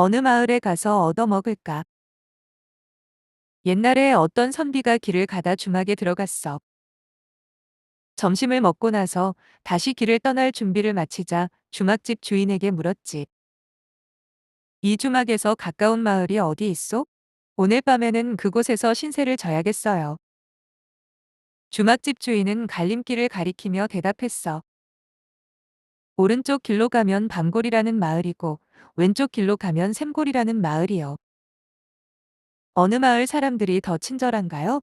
어느 마을에 가서 얻어먹을까? 옛날에 어떤 선비가 길을 가다 주막에 들어갔어. 점심을 먹고 나서 다시 길을 떠날 준비를 마치자 주막집 주인에게 물었지. 이 주막에서 가까운 마을이 어디 있소? 오늘 밤에는 그곳에서 신세를 져야겠어요. 주막집 주인은 갈림길을 가리키며 대답했어. 오른쪽 길로 가면 밤골이라는 마을이고 왼쪽 길로 가면 샘골이라는 마을이요. 어느 마을 사람들이 더 친절한가요?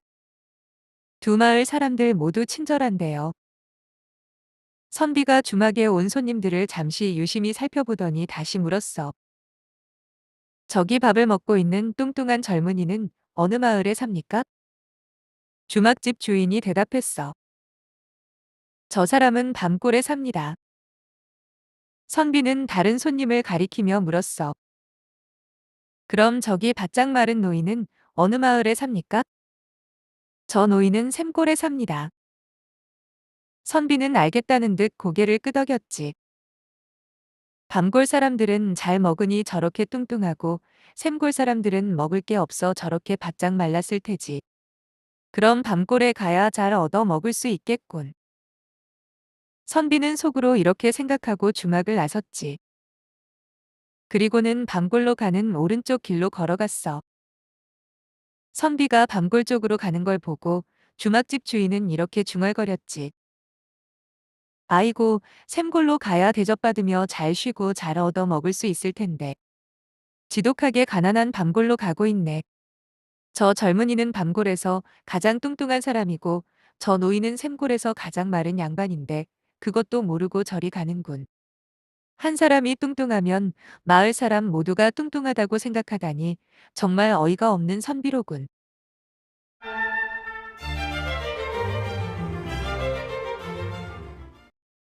두 마을 사람들 모두 친절한데요. 선비가 주막에 온 손님들을 잠시 유심히 살펴보더니 다시 물었어. 저기 밥을 먹고 있는 뚱뚱한 젊은이는 어느 마을에 삽니까? 주막집 주인이 대답했어. 저 사람은 밤골에 삽니다. 선비는 다른 손님을 가리키며 물었어. 그럼 저기 바짝 마른 노인은 어느 마을에 삽니까? 저 노인은 샘골에 삽니다. 선비는 알겠다는 듯 고개를 끄덕였지. 밤골 사람들은 잘 먹으니 저렇게 뚱뚱하고 샘골 사람들은 먹을 게 없어 저렇게 바짝 말랐을 테지. 그럼 밤골에 가야 잘 얻어 먹을 수 있겠군. 선비는 속으로 이렇게 생각하고 주막을 나섰지. 그리고는 밤골로 가는 오른쪽 길로 걸어갔어. 선비가 밤골 쪽으로 가는 걸 보고 주막집 주인은 이렇게 중얼거렸지. 아이고, 샘골로 가야 대접받으며 잘 쉬고 잘 얻어 먹을 수 있을 텐데. 지독하게 가난한 밤골로 가고 있네. 저 젊은이는 밤골에서 가장 뚱뚱한 사람이고 저 노인은 샘골에서 가장 마른 양반인데 그것도 모르고 저리 가는군. 한 사람이 뚱뚱하면 마을 사람 모두가 뚱뚱하다고 생각하다니 정말 어이가 없는 선비로군.